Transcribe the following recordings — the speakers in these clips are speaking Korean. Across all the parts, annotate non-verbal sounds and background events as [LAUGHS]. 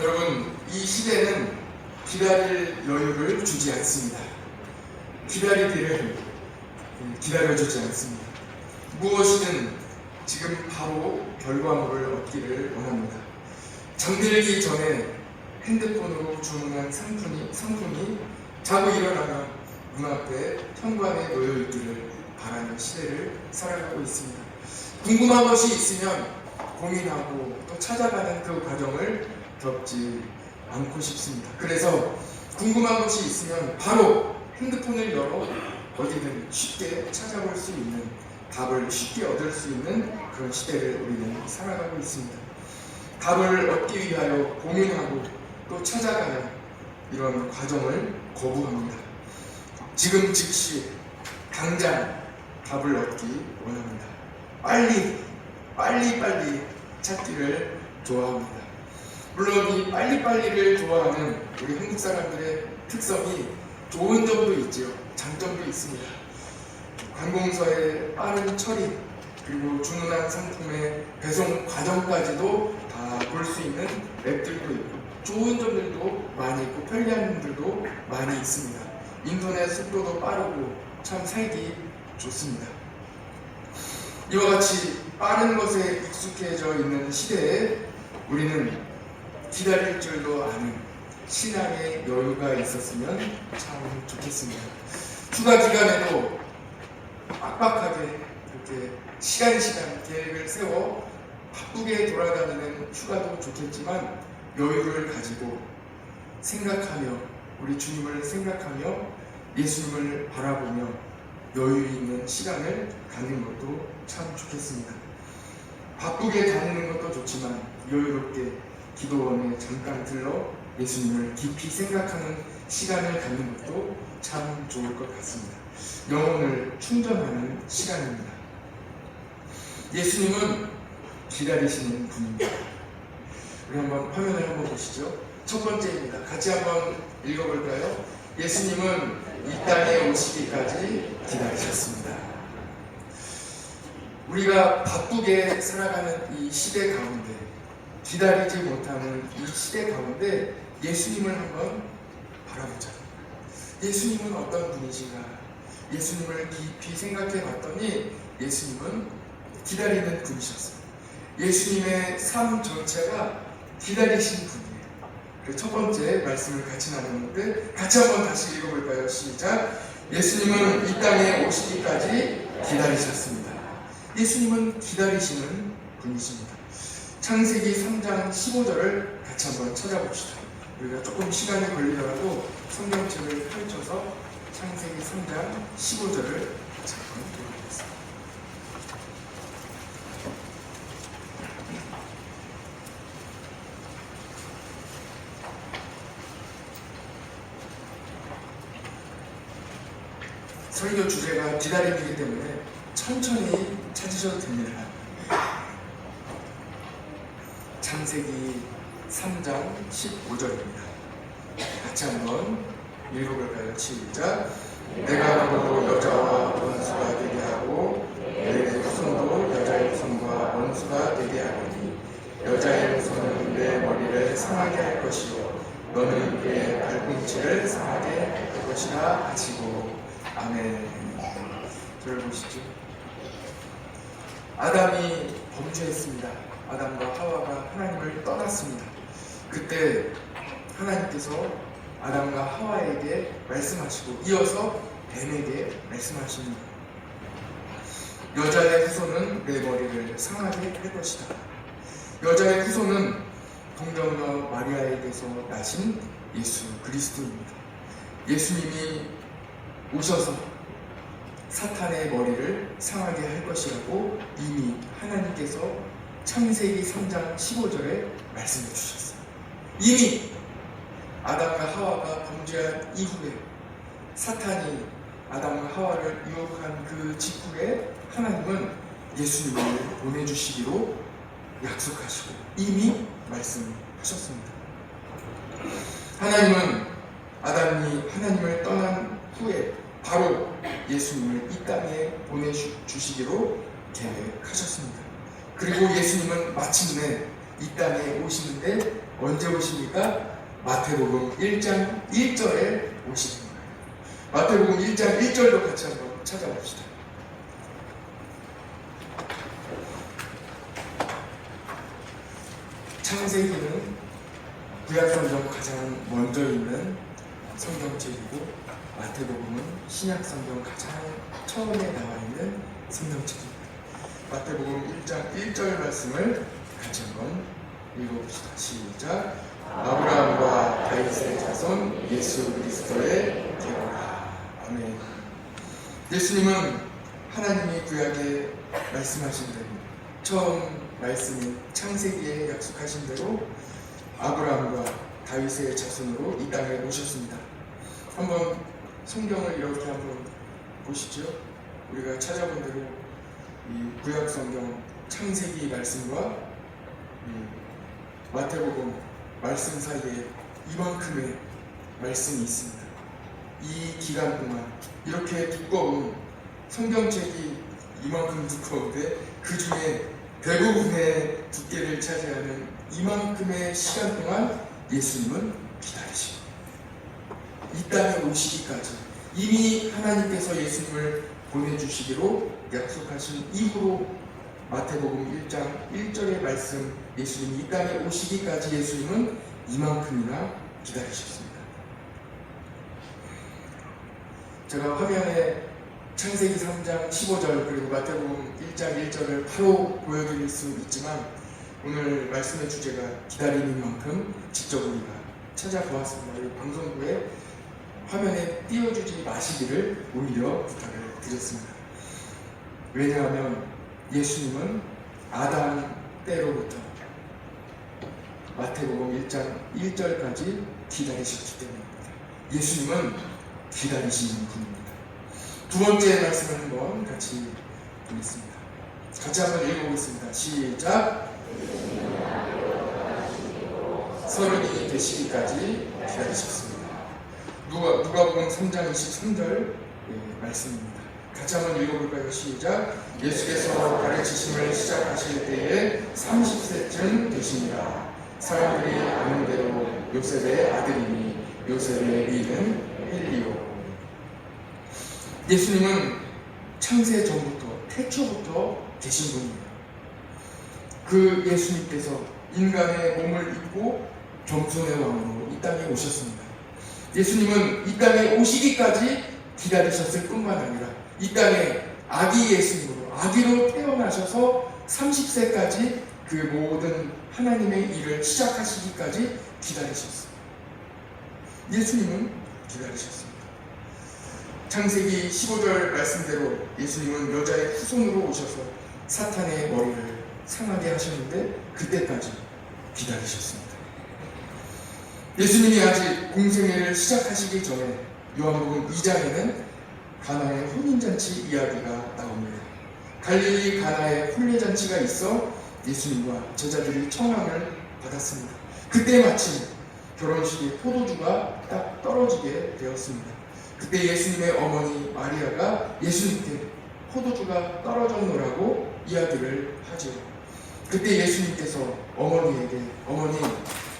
여러분, 이 시대는 기다릴 여유를 주지 않습니다. 기다리기를 기다려주지 않습니다. 무엇이든 지금 바로 결과물을 얻기를 원합니다. 잠들기 전에 핸드폰으로 주문한 상품이, 상품이 자고 일어나면 눈앞에 현관에 놓여 있기를 바라는 시대를 살아가고 있습니다. 궁금한 것이 있으면 고민하고 또 찾아가는 그 과정을 겪지 않고 싶습니다. 그래서 궁금한 것이 있으면 바로 핸드폰을 열어 어디든 쉽게 찾아볼 수 있는 답을 쉽게 얻을 수 있는 그런 시대를 우리는 살아가고 있습니다. 답을 얻기 위하여 고민하고 또 찾아가는 이런 과정을 거부합니다. 지금 즉시 당장 답을 얻기 원합니다. 빨리 빨리 빨리 찾기를 좋아합니다. 물론 이 빨리빨리를 좋아하는 우리 한국 사람들의 특성이 좋은 점도 있지요. 장점도 있습니다. 관공서의 빠른 처리 그리고 주문한 상품의 배송 과정까지도 다 볼 수 있는 앱들도 있고 좋은 점들도 많이 있고 편리한 점들도 많이 있습니다. 인터넷 속도도 빠르고 참 살기 좋습니다. 이와 같이 빠른 것에 익숙해져 있는 시대에 우리는 기다릴 줄도 아는 신앙의 여유가 있었으면 참 좋겠습니다. 휴가 기간에도 빡빡하게 이렇게 시간 시간 계획을 세워 바쁘게 돌아다니는 휴가도 좋겠지만 여유를 가지고 생각하며 우리 주님을 생각하며 예수님을 바라보며 여유 있는 시간을 갖는 것도 참 좋겠습니다. 바쁘게 다니는 것도 좋지만 여유롭게 기도원에 잠깐 들러 예수님을 깊이 생각하는 시간을 갖는 것도 참 좋을 것 같습니다. 영혼을 충전하는 시간입니다. 예수님은 기다리시는 분입니다. 우리 한번 화면을 한번 보시죠. 첫 번째입니다. 같이 한번 읽어볼까요? 예수님은 이 땅에 오시기까지 기다리셨습니다. 우리가 바쁘게 살아가는 이 시대 가운데 기다리지 못하는 이 시대 가운데 예수님을 한번 바라보자. 예수님은 어떤 분이신가? 예수님을 깊이 생각해 봤더니 예수님은 기다리는 분이셨어요. 예수님의 삶 전체가 기다리신 분이에요. 그래서 첫 번째 말씀을 같이 나누는데 같이 한번 다시 읽어볼까요? 시작. 예수님은 이 땅에 오시기까지 기다리셨습니다. 예수님은 기다리시는 분이십니다. 창세기 3장 15절을 같이 한번 찾아봅시다. 우리가 조금 시간이 걸리더라도 성경책을 펼쳐서 창세기 3장 15절을 같이 한번 읽어보겠습니다. 설교 주제가 기다림이기 때문에 천천히 찾으셔도 됩니다. 창세기 3장 15절입니다. 같이 한번 읽어볼까요? 시작. 내가 너로 여자와 원수가 되게 하고 내 후손도 여자의 후손과 원수가 되게 하리니 여자의 후손은 내 머리를 상하게 할 것이요 너는 그의 발꿈치를 상하게 할 것이라 하시고 아멘. 저를 보시죠. 아담이 범죄했습니다. 아담과 하와가 하나님을 떠났습니다. 그때 하나님께서 아담과 하와에게 말씀하시고 이어서 뱀에게 말씀하십니다. 여자의 후손은 내 머리를 상하게 할 것이다. 여자의 후손은 동정녀 마리아에게서 나신 예수 그리스도입니다. 예수님이 오셔서 사탄의 머리를 상하게 할 것이라고 이미 하나님께서 창세기 3장 15절에 말씀해 주셨어요. 이미 아담과 하와가 범죄한 이후에 사탄이 아담과 하와를 유혹한 그 직후에 하나님은 예수님을 보내주시기로 약속하시고 이미 말씀하셨습니다. 하나님은 아담이 하나님을 떠난 후에 바로 예수님을 이 땅에 보내주시기로 계획하셨습니다. 그리고 예수님은 마침내 이 땅에 오시는데 언제 오십니까? 마태복음 1장 1절에 오시는 거예요. 마태복음 1장 1절도 같이 한번 찾아봅시다. 창세기는 구약성경 가장 먼저 있는 성경책이고 마태복음은 신약성경 가장 처음에 나와 있는 성경책입니다. 마태복음 1장 1절 말씀을 같이 한번 읽어봅시다. 시작. 아브라함과 다윗의 자손 예수 그리스도의 계보라. 아멘. 예수님은 하나님이 구약에 말씀하신 대로 처음 말씀인 창세기에 약속하신 대로 아브라함과 다윗의 자손으로 이 땅에 오셨습니다. 한번 성경을 이렇게 한번 보시죠. 우리가 찾아본 대로 이 구약 성경 창세기 말씀과 이 마태복음 말씀 사이에 이만큼의 말씀이 있습니다. 이 기간 동안 이렇게 두꺼운 성경책이 이만큼 두꺼운데 그 중에 대부분의 두께를 차지하는 이만큼의 시간 동안 예수님은 기다리시고 이 땅에 오시기까지 이미 하나님께서 예수님을 보내주시기로 약속하신 이후로 마태복음 1장 1절의 말씀 예수님이 이 땅에 오시기까지 예수님은 이만큼이나 기다리셨습니다. 제가 화면에 창세기 3장 15절 그리고 마태복음 1장 1절을 바로 보여드릴 수 있지만 오늘 말씀의 주제가 기다리는 만큼 직접 우리가 찾아보았습니다. 이 방송부에 화면에 띄워주지 마시기를 오히려 부탁을 드렸습니다. 왜냐하면 예수님은 아담 때로부터 마태복음 1장 1절까지 기다리셨기 때문입니다. 예수님은 기다리시는 분입니다. 두 번째 말씀을 한번 같이 보겠습니다. 같이 한번 읽어보겠습니다. 시작. 서른이 되시기까지 기다리셨습니다. 누가 누가복음 3장 23절 예, 말씀입니다. 같이 한번 읽어볼까요? 시작. 예수께서 가르치심을 시작하실 때에 30세쯤 되십니다. 사람들이 아는 대로 요셉의 아들이니 요셉의 이는 헬리오. 예수님은 창세 전부터 태초부터 계신 분이에요. 그 예수님께서 인간의 몸을 입고 겸손의 왕으로 이 땅에 오셨습니다. 예수님은 이 땅에 오시기까지 기다리셨을 뿐만 아니라 이 땅에 아기 예수님으로 아기로 태어나셔서 30세까지 그 모든 하나님의 일을 시작하시기까지 기다리셨어요. 예수님은 기다리셨습니다. 창세기 15절 말씀대로 예수님은 여자의 후손으로 오셔서 사탄의 머리를 상하게 하셨는데 그때까지 기다리셨습니다. 예수님이 아직 공생애를 시작하시기 전에 요한복음 2장에는 가나의 혼인잔치 이야기가 나옵니다. 갈릴리 가나에 혼례잔치가 있어 예수님과 제자들이 청함을 받았습니다. 그때 마침 결혼식에 포도주가 딱 떨어지게 되었습니다. 그때 예수님의 어머니 마리아가 예수님께 포도주가 떨어졌노라고 이야기를 하죠. 그때 예수님께서 어머니에게 어머니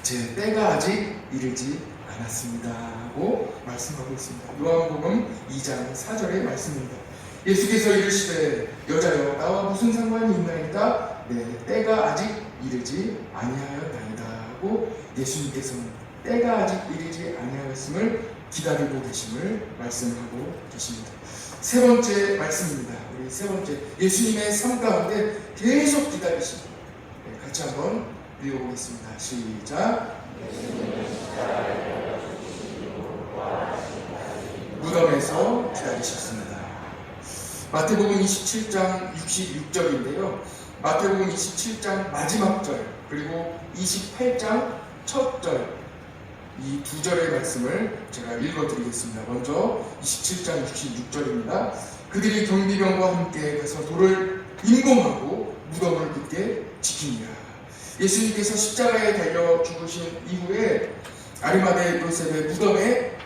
제 때가 아직 이르지 않았습니다 하고 말씀하고 있습니다. 요한복음 2장 4절의 말씀입니다. 예수께서 이르시되 여자여 나와 무슨 상관이 있나이까 내 때가 아직 이르지 아니하였나이다 하고 예수님께서는 때가 아직 이르지 아니하였음을 기다리고 계심을 말씀하고 계십니다. 세 번째 말씀입니다. 우리 세 번째 예수님의 삶 가운데 계속 기다리시고 네, 같이 한번 읽어보겠습니다. 시작. 무덤에서 기다리셨습니다. 마태복음 27장 66절인데요. 마태복음 27장 마지막 절 그리고 28장 첫 절 이 두 절의 말씀을 제가 읽어드리겠습니다. 먼저 27장 66절입니다. 그들이 경비병과 함께 가서 돌을 임공하고 무덤을 굳게 지키니라. 예수님께서 십자가에 달려 죽으신 이후에 아리마대 요셉의 무덤에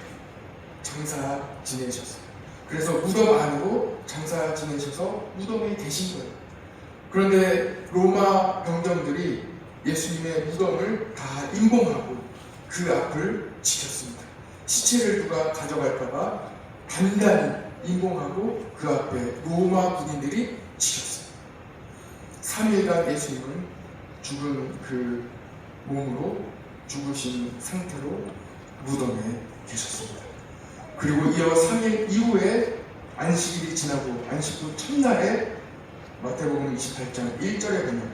장사 지내셨어요. 그래서 무덤 안으로 장사 지내셔서 무덤에 계신 거예요. 그런데 로마 병정들이 예수님의 무덤을 다 임봉하고 그 앞을 지켰습니다. 시체를 누가 가져갈까봐 단단히 임봉하고 그 앞에 로마 군인들이 지켰어요. 3일간 예수님은 죽은 그 몸으로 죽으신 상태로 무덤에 계셨습니다. 그리고 이어 3일 이후에 안식일이 지나고 안식 후 첫날에 마태복음 28장 1절에 보면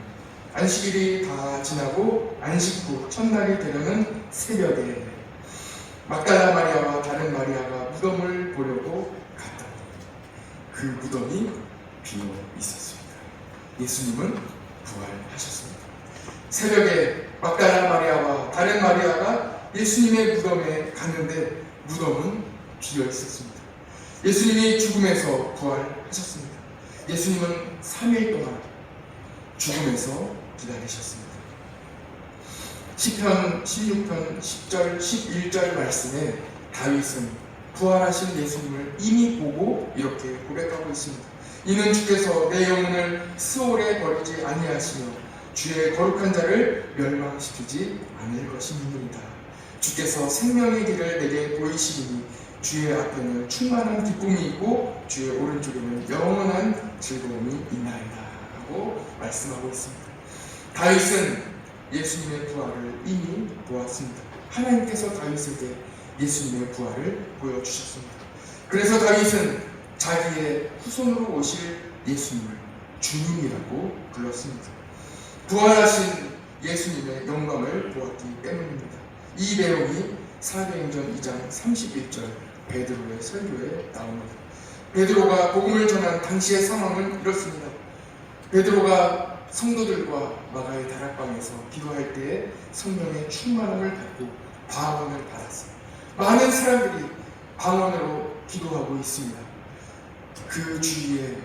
안식일이 다 지나고 안식 후 첫날이 되려는 새벽에 막달라 마리아와 다른 마리아가 무덤을 보려고 갔다. 그 무덤이 비어 있었습니다. 예수님은 부활하셨습니다. 새벽에 막달라 마리아와 다른 마리아가 예수님의 무덤에 갔는데 무덤은 비어 있었습니다. 예수님이 죽음에서 부활하셨습니다. 예수님은 3일 동안 죽음에서 기다리셨습니다. 시편 16편 10절 11절 말씀에 다윗은 부활하신 예수님을 이미 보고 이렇게 고백하고 있습니다. 이는 주께서 내 영혼을 스올에 버리지 아니하시며 주의 거룩한 자를 멸망시키지 않을 것임이니이다. 주께서 생명의 길을 내게 보이시리니 주의 앞에는 충만한 기쁨이 있고 주의 오른쪽에는 영원한 즐거움이 있나이다. 라고 말씀하고 있습니다. 다윗은 예수님의 부활을 이미 보았습니다. 하나님께서 다윗에게 예수님의 부활을 보여주셨습니다. 그래서 다윗은 자기의 후손으로 오실 예수님을 주님이라고 불렀습니다. 부활하신 예수님의 영광을 보았기 때문입니다. 이 내용이 사도행전 2장 31절 베드로의 설교에 나옵니다. 베드로가 복음을 전한 당시의 상황은 이렇습니다. 베드로가 성도들과 마가의 다락방에서 기도할 때에 성령의 충만함을 받고 방언을 받았어요. 많은 사람들이 방언으로 기도하고 있습니다. 그 주위에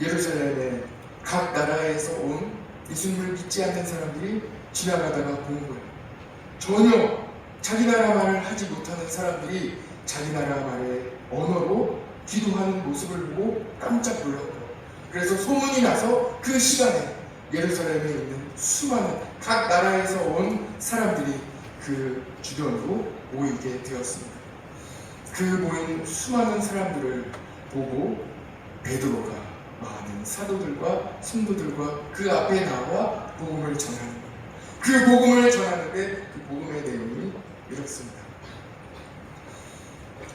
예루살렘의 각 나라에서 온 예수님을 믿지 않는 사람들이 지나가다가 본 거예요. 전혀 자기 나라 말을 하지 못하는 사람들이 자기 나라 말의 언어로 기도하는 모습을 보고 깜짝 거예요. 그래서 소문이 나서 그 시간에 예루살렘에 있는 수많은 각 나라에서 온 사람들이 그 주변으로 모이게 되었습니다. 그 모인 수많은 사람들을 보고 베드로가 많은 사도들과 성도들과 그 앞에 나와 복음을 전하는. 그 복음을 전하는데 그 복음의 내용이 이렇습니다.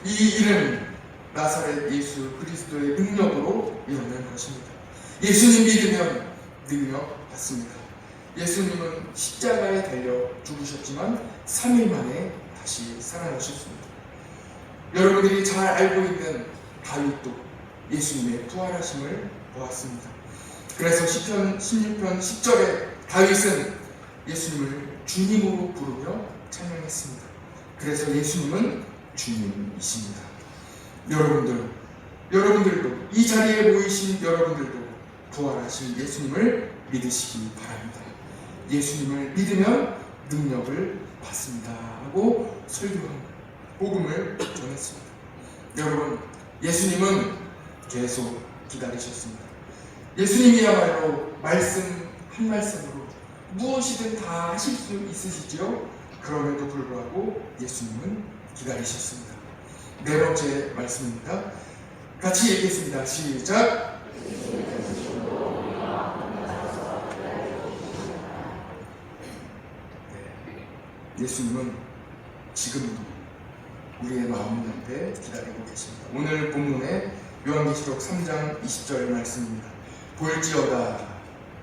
이 일은 나사렛 예수 그리스도의 능력으로 일어난 것입니다. 예수님 믿으면 능력 받습니다. 예수님은 십자가에 달려 죽으셨지만 3일 만에 다시 살아나셨습니다. 여러분들이 잘 알고 있는 다윗도 예수님의 부활하심을 보았습니다. 그래서 시편 16편 10절에 다윗은 예수님을 주님으로 부르며 찬양했습니다. 그래서 예수님은 주님이십니다. 여러분들, 여러분들도 이 자리에 모이신 여러분들도 부활하신 예수님을 믿으시기 바랍니다. 예수님을 믿으면 능력을 받습니다. 하고 설교한 복음을 전했습니다. 여러분, 예수님은 계속 기다리셨습니다. 예수님이야말로 말씀 한 말씀으로 무엇이든 다 하실 수 있으시지요? 그럼에도 불구하고 예수님은 기다리셨습니다. 네 번째 말씀입니다. 같이 읽겠습니다. 시작. 네. 예수님은 지금도 우리의 마음 옆에 기다리고 계십니다. 오늘 본문에 요한계시록 3장 20절 말씀입니다. 볼지어다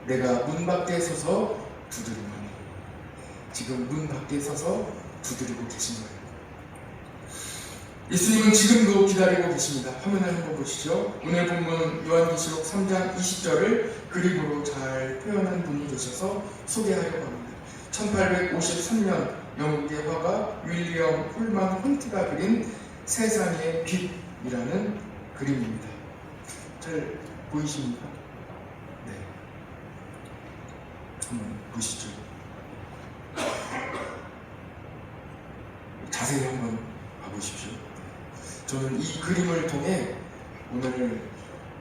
내가 문 밖에 서서 두드리노니 지금 문 밖에 서서 두드리고 계신 거예요. 예수님은 지금도 기다리고 계십니다. 화면을 한번 보시죠. 오늘 본문 요한계시록 3장 20절을 그림으로 잘 표현한 분이 계셔서 소개하려고 합니다. 1853년 영국의 화가 윌리엄 홀만 홈트가 그린 세상의 빛이라는 그림입니다. 잘 보이십니까? 네. 한번 보시죠. 자세히 한번 봐보십시오. 저는 이 그림을 통해 오늘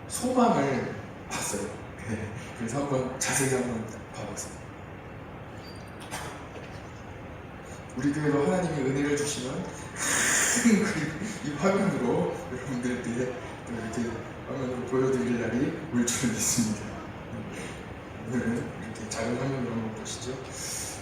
소망을 봤어요. 네. [LAUGHS] 그래서 한번 자세히 한번 봐보세요. 우리 교회도 하나님이 은혜를 주시면 큰이 화면으로 여러분들께 또 이렇게 화면으로 보여드릴 날이 올 줄은 믿습니다. 오늘은 이렇게 작은 화면으로 한번 보시죠.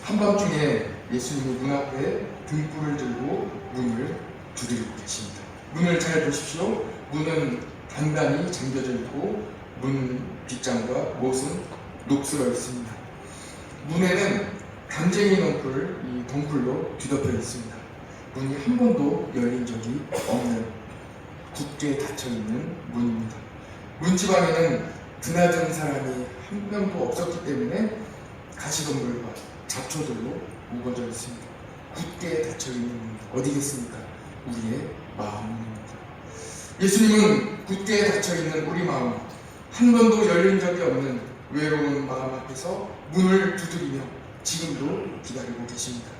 한밤중에 예수님이 문 앞에 등불을 들고 문을 두드리고 계십니다. 문을 잘 보십시오. 문은 단단히 잠겨져 있고 문 빗장과 못은 녹슬어 있습니다. 문에는 간쟁이 덩굴, 이 덩굴로 뒤덮여 있습니다. 문이 한 번도 열린 적이 없는 굳게 닫혀 있는 문입니다. 문지방에는 드나든 사람이 한 명도 없었기 때문에 가시덤불과 잡초들로 우거져 있습니다. 굳게 닫혀 있는 문 어디겠습니까? 우리의 마음입니다. 예수님은 굳게 닫혀 있는 우리 마음, 한 번도 열린 적이 없는 외로운 마음 앞에서 문을 두드리며 지금도 기다리고 계십니다.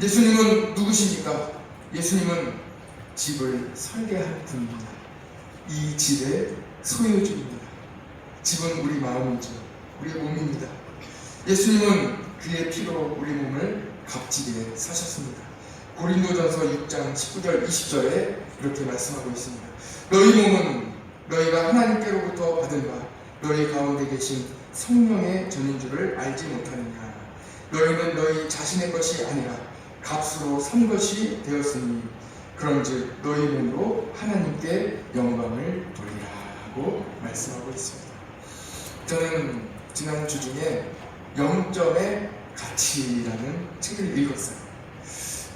예수님은 누구십니까? 예수님은 집을 설계한 분입니다. 이 집의 소유주입니다. 집은 우리 마음이죠. 우리의 몸입니다. 예수님은 그의 피로 우리 몸을 값지게 사셨습니다. 고린도전서 6장 19절 20절에 이렇게 말씀하고 있습니다. 너희 몸은 너희가 하나님께로부터 받은 바 너희 가운데 계신 성령의 전인 줄을 알지 못하느냐 너희는 너희 자신의 것이 아니라 값으로 산 것이 되었으니 그런즉 너희 몸으로 하나님께 영광을 돌리라고 말씀하고 있습니다. 저는 지난 주 중에 영점의 가치라는 책을 읽었어요.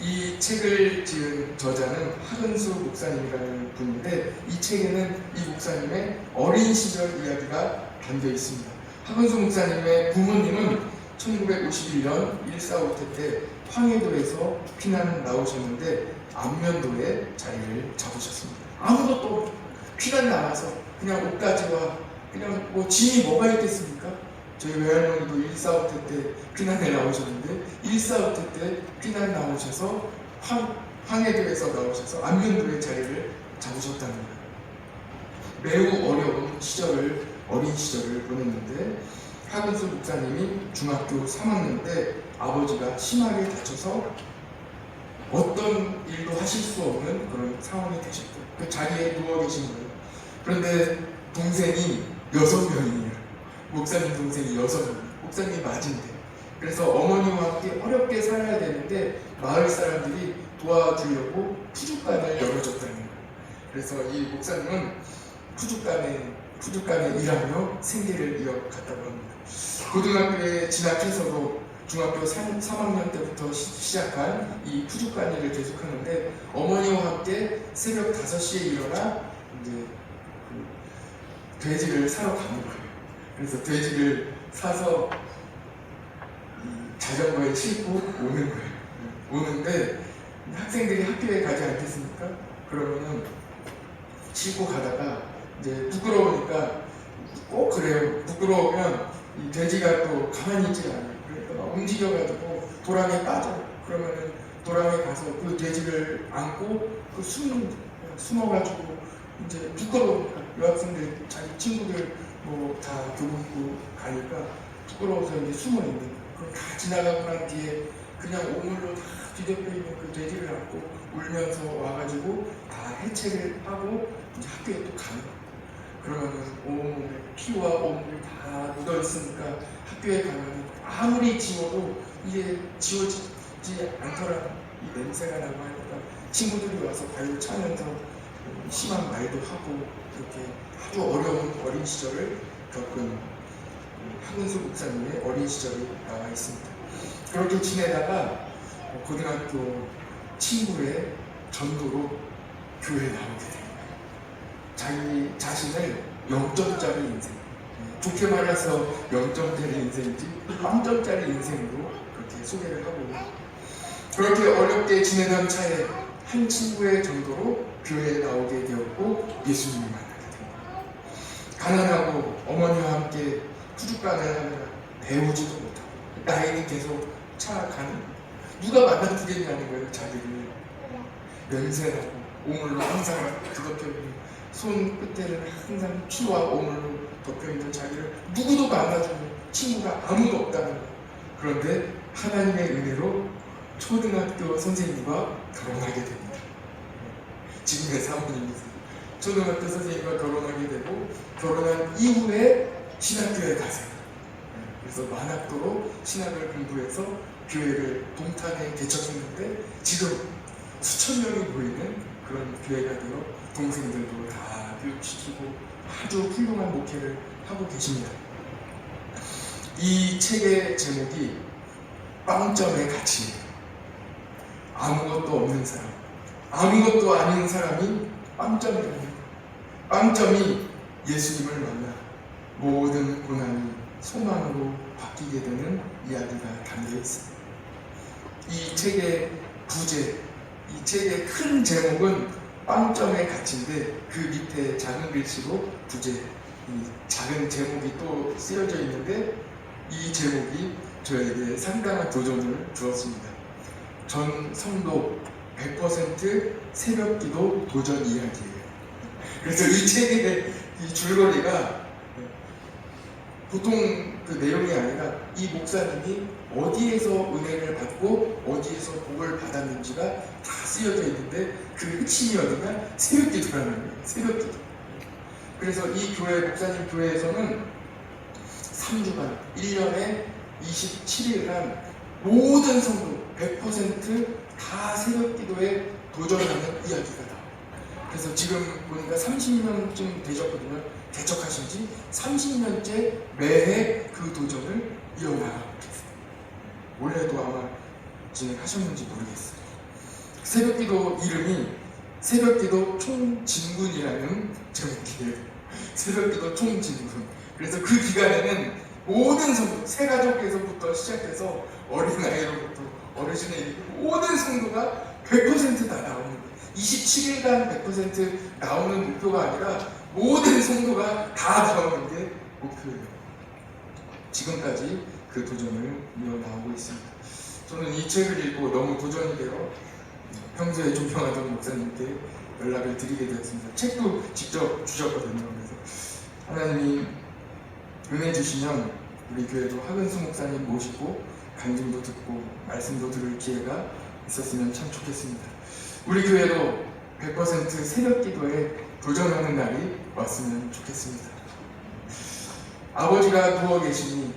이 책을 지은 저자는 하근수 목사님이라는 분인데 이 책에는 이 목사님의 어린 시절 이야기가 담겨 있습니다. 하근수 목사님의 부모님은 1951년 1.4.5태 때 황해도에서 피난 나오셨는데 안면도에 자리를 잡으셨습니다. 아무것도 피난 나와서 그냥 옷가지와 그냥 뭐 짐이 뭐가 있겠습니까? 저희 외할머니도 1.4.5태 때 피난에 나오셨는데 1.4.5태 때 피난 나오셔서 황, 황해도에서 나오셔서 안면도에 자리를 잡으셨다는 거예요. 매우 어려운 시절을 어린 시절을 보냈는데 하근수 목사님이 중학교 3학년 때 아버지가 심하게 다쳐서 어떤 일도 하실 수 없는 그런 상황이 되셨고 그 자리에 누워 계신 거예요. 그런데 동생이 여섯 명이에요. 목사님 동생이 명. 목사님이 맞은데. 그래서 어머니와 함께 어렵게 살아야 되는데 마을 사람들이 도와주려고 푸죽간을 열어줬다는 거예요. 그래서 이 목사님은 푸죽간에 푸죽간에 일하며 생계를 이어갔다고 합니다. 고등학교에 진학해서도 중학교 3, 3학년 때부터 시, 시작한 이 푸죽간 일을 계속하는데 어머니와 함께 새벽 5시에 일어나 이제 그 돼지를 사러 가는 거예요. 그래서 돼지를 사서 이 자전거에 싣고 오는 거예요. 오는데 학생들이 학교에 가지 않겠습니까? 그러면은 싣고 가다가 이제 부끄러우니까 꼭 그래요. 부끄러우면 이 돼지가 또 가만히 있지 않아요. 그러니까 막 움직여가지고 도랑에 빠져. 그러면은 도랑에 가서 그 돼지를 안고 그 숨, 숨어가지고 이제 부끄러우니까 여학생들 자기 친구들 뭐 다 교복 입고 가니까 부끄러워서 이제 숨어 있는. 그럼 다 지나가고 난 뒤에 그냥 오물로 다 뒤덮여 있는 그 돼지를 안고 울면서 와가지고 다 해체를 하고 이제 학교에 또 가는. 그러면은 온몸에 피와 온물이 다 묻어 있으니까 학교에 가면 아무리 지워도 이게 지워지지 않더라. 이 냄새가 나고 하니까 친구들이 와서 발로 차면서 심한 말도 하고 이렇게 아주 어려운 어린 시절을 겪은 하근수 목사님의 어린 시절이 나와 있습니다. 그렇게 지내다가 고등학교 친구의 전도로 교회에 나오게 됩니다. 자기 자신을 0점짜리 인생, 좋게 말해서 0점짜리 인생인지 0점짜리 인생으로 그렇게 소개를 하고 그렇게 어렵게 지내던 차에 한 친구의 전도로 교회에 나오게 되었고 예수님을 만나게 됩니다. 가난하고 어머니와 함께 하느라 배우지도 못하고 나이는 계속 차가는 누가 만나 주겠냐는 거예요 자기를 냄새나고 오물로 항상 뒤덮여 있는 손 끝에는 항상 피와 오물로 덮여 있는 자기를 누구도 만나주는 친구가 아무도 없다는 거예요. 그런데 하나님의 은혜로 초등학교 선생님과 결혼하게 됩니다. 지금의 사모님이세요. 초등학교 선생님과 결혼하게 되고 결혼한 이후에 신학교에 가세요. 그래서 만학도로 신학을 공부해서 교회를 동탄에 개척했는데 지금 수천 명이 모이는 그런 교회가 되어 동생들도 다 교육시키고 아주 훌륭한 목회를 하고 계십니다. 이 책의 제목이 빵점의 가치예요. 아무것도 없는 사람, 아무것도 아닌 사람이 빵점이랍니다. 빵점이 예수님을 만나 모든 고난이 소망으로 바뀌게 되는 이야기가 담겨 있습니다. 이 책의 부제, 이 책의 큰 제목은 빵점의 가치인데 그 밑에 작은 글씨로 부제, 이 작은 제목이 또 쓰여져 있는데 이 제목이 저에게 상당한 도전을 주었습니다. 전 성도 100% 새벽 기도 도전 이야기예요. 그래서 이 책의 이 줄거리가 보통 그 내용이 아니라 이 목사님이 어디에서 은혜를 받고 어디에서 복을 받았는지가 다 쓰여져 있는데 그 핵심이 어디냐? 새벽 기도라는 거예요. 새벽 기도. 그래서 이 교회 목사님 교회에서는 3주간 1년에 27일간 모든 성도 100%다 새벽 기도에 도전하는 이야기가 나와요. 그래서 지금 보니까 30년쯤 되셨거든요. 개척하신 지 30년째 매해 그 도전을 이어나가고 계세요. 올해도 아마 진행하셨는지 모르겠어요. 새벽 기도 이름이 새벽 기도 총진군이라는 제목이에요. [LAUGHS] 새벽 기도 총진군. 그래서 그 기간에는 모든 성도, 새 가족에서부터 시작해서 어린아이로부터 이르고 모든 성도가 100%다 나오는 거예요. 27일간 100% 나오는 목표가 아니라 모든 성도가 다 나오는 게 목표예요. 지금까지 그 도전을 이어나오고 있습니다. 저는 이 책을 읽고 너무 도전이 되어 평소에 존경하던 목사님께 연락을 드리게 되었습니다. 책도 직접 주셨거든요. 그래서 하나님이 은혜 주시면 우리 교회도 하근수 목사님 모시고 간증도 듣고 말씀도 들을 기회가 있었으면 참 좋겠습니다. 우리 교회도 100% 새벽 기도에 도전하는 날이 왔으면 좋겠습니다. 아버지가 누워 계시니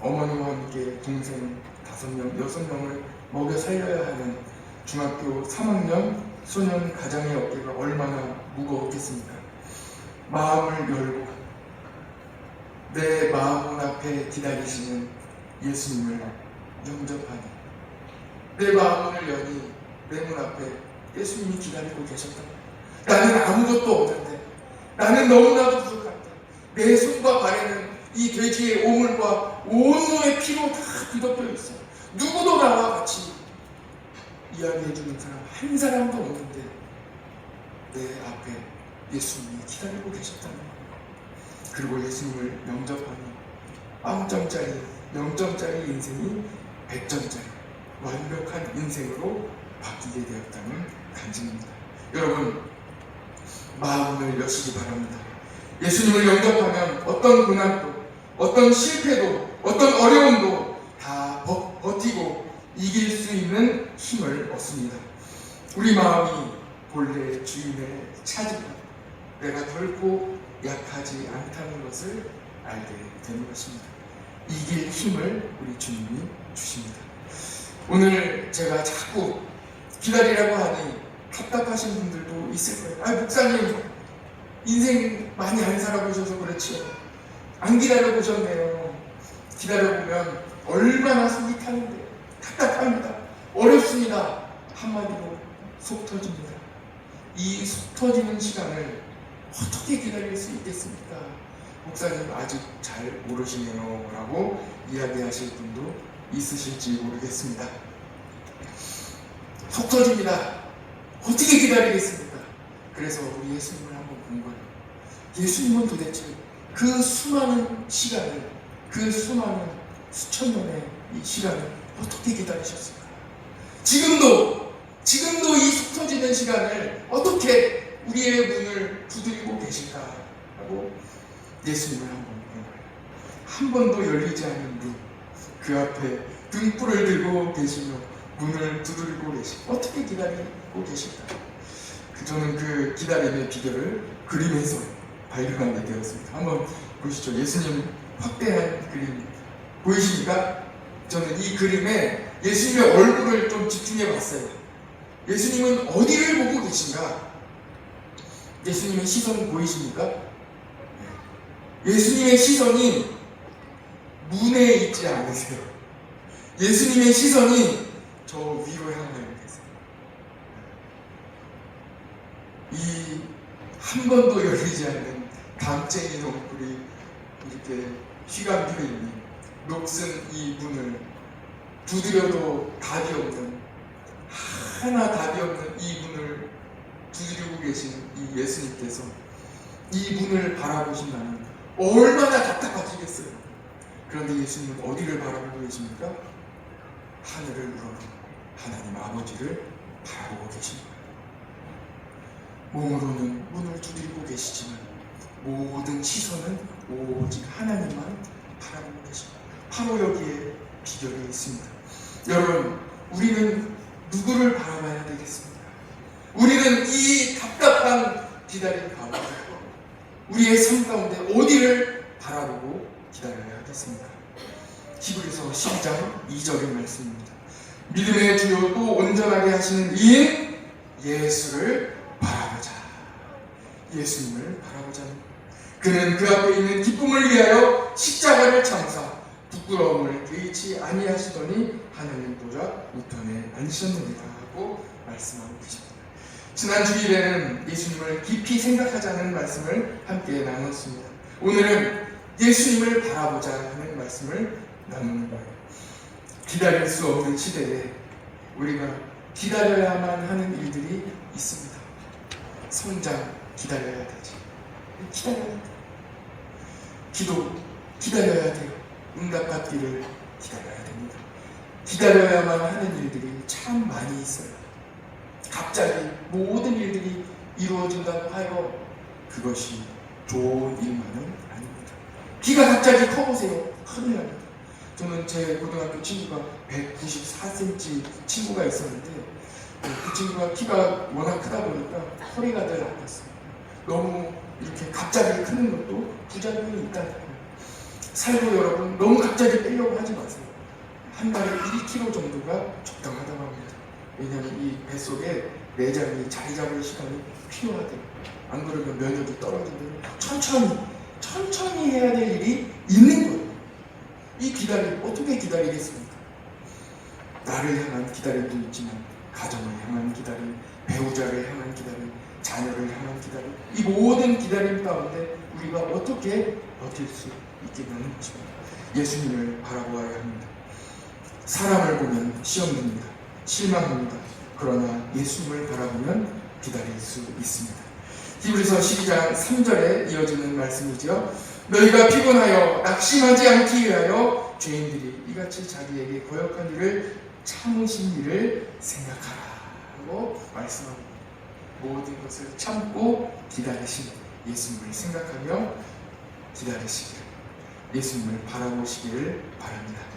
어머니와 함께 동생 다섯 명, 여섯 명을 먹여 살려야 하는 중학교 3학년 소년 가장의 어깨가 얼마나 무거웠겠습니까? 마음을 열고 내 마음 앞에 기다리시는 예수님을 영접하니 내 마음을 여니 내 문 앞에 예수님이 기다리고 계셨다. 나는 아무것도 없는데 나는 너무나도 부족한데 내 손과 발에는 이 돼지의 오물과 온몸의 피로 다 뒤덮여 있어. 누구도 나와 같이 이야기해주는 사람 한 사람도 없는데 내 앞에 예수님이 기다리고 계셨다는 거예요. 그리고 예수님을 영접하니 빵점짜리, 0점짜리 인생이 100점짜리 완벽한 인생으로 바뀌게 되었다는 간증입니다. 여러분 마음을 여시기 바랍니다. 예수님을 영접하면 어떤 고난도, 어떤 실패도, 어떤 어려움도 다 버, 버티고 이길 수 있는 힘을 얻습니다. 우리 마음이 본래 주인의 차지가 내가 결코 약하지 않다는 것을 알게 되는 것입니다. 이길 힘을 우리 주님이 주십니다. 오늘 제가 자꾸 기다리라고 하니 답답하신 분들도 있을 거예요. 아, 목사님, 인생 많이 안 살아보셔서 그렇지요. 안 기다려보셨네요. 기다려보면 얼마나 속이 타는데 답답합니다. 어렵습니다. 한마디로 속 터집니다. 이 속 터지는 시간을 어떻게 기다릴 수 있겠습니까? 목사님 아직 잘 모르시네요. 라고 이야기하실 분도 있으실지 모르겠습니다. 속 터집니다. 어떻게 기다리겠습니까? 그래서 우리 예수님을 한번 본 거예요. 예수님은 도대체 그 수많은 시간을, 그 수많은 수천 년의 이 시간을 어떻게 기다리셨을까? 지금도, 지금도 이 속 터지는 시간을 어떻게 우리의 문을 두드리고 계실까? 하고 예수님을 한번 본 거예요. 한 번도 열리지 않는 문, 그 앞에 등불을 들고 계시며 문을 두드리고 계시고 어떻게 기다리고 계실까? 그 저는 그 기다림의 비결을 그림에서 발견하게 되었습니다. 한번 보시죠. 예수님 확대한 그림 보이십니까? 저는 이 그림에 예수님의 얼굴을 좀 집중해 봤어요. 예수님은 어디를 보고 계신가? 예수님의 시선 보이십니까? 예수님의 시선이 문에 있지 않으세요. 예수님의 시선이 저 위로 향하여 계세요. 이 한 번도 열리지 않는 담쟁이 농불이 이렇게 휘감기고 있는 녹슨 이 문을 두드려도 답이 없는 하나 답이 없는 이 문을 두드리고 계신 이 예수님께서 이 문을 바라보신다면 얼마나 답답하시겠어요. 그런데 예수님은 어디를 바라보고 계십니까? 하늘을 우러러 하나님 아버지를 바라보고 계십니다. 몸으로는 문을 두드리고 계시지만 모든 시선은 오직 하나님만 바라보고 계십니다. 바로 여기에 비결이 있습니다. 여러분, 우리는 누구를 바라봐야 되겠습니까? 우리는 이 답답한 기다림 가운데 우리의 삶 가운데 어디를 바라보고 기다려야 하겠습니까? 히브리서 12장 2절의 말씀입니다. 믿음의 주요 또 온전하게 하시는 이인 예수를 바라보자. 예수님을 바라보자. 그는 그 앞에 있는 기쁨을 위하여 십자가를 참사 부끄러움을 개의치 아니하시더니 하나님 보좌 우편에 앉으셨느니라 하고 말씀하고 계십니다. 지난 주일에는 예수님을 깊이 생각하자는 말씀을 함께 나눴습니다. 오늘은 예수님을 바라보자 하는 말씀을 나누는 거예요. 기다릴 수 없는 시대에 우리가 기다려야만 하는 일들이 있습니다. 성장 기다려야 되지. 기다려야 돼. 기도 기다려야 돼요. 응답받기를 기다려야 됩니다. 기다려야만 하는 일들이 참 많이 있어요. 갑자기 모든 일들이 이루어진다고 하여 그것이 좋은 일만은 아닙니다. 키가 갑자기 커보세요. 큰일 납니다. 저는 제 고등학교 친구가 194cm 친구가 있었는데 그 친구가 키가 워낙 크다 보니까 허리가 늘 아팠어요. 너무 이렇게 갑자기 크는 것도 부작용이 있다는. 살고 여러분 너무 갑자기 빼려고 하지 마세요. 한 달에 1kg 정도가 적당하다고 합니다. 왜냐하면 이 뱃속에 내장이 자리 잡을 시간이 필요하대요. 안 그러면 면역이 떨어진대요. 천천히, 천천히 해야 될 일이 있는 거예요. 이 기다림, 어떻게 기다리겠습니까? 나를 향한 기다림도 있지만, 가정을 향한 기다림, 배우자를 향한 기다림, 자녀를 향한 기다림, 이 모든 기다림 가운데 우리가 어떻게 버틸 수 있겠냐는 것입니다. 예수님을 바라보아야 합니다. 사람을 보면 시험됩니다. 실망합니다. 그러나 예수님을 바라보면 기다릴 수 있습니다. 히브리서 12장 3절에 이어지는 말씀이죠. 너희가 피곤하여 낙심하지 않기 위하여 죄인들이 이같이 자기에게 거역한 일을 참으신 일을 생각하라 하고 말씀합니다. 모든 것을 참고 기다리신 예수님을 생각하며 기다리시기를 예수님을 바라보시기를 바랍니다.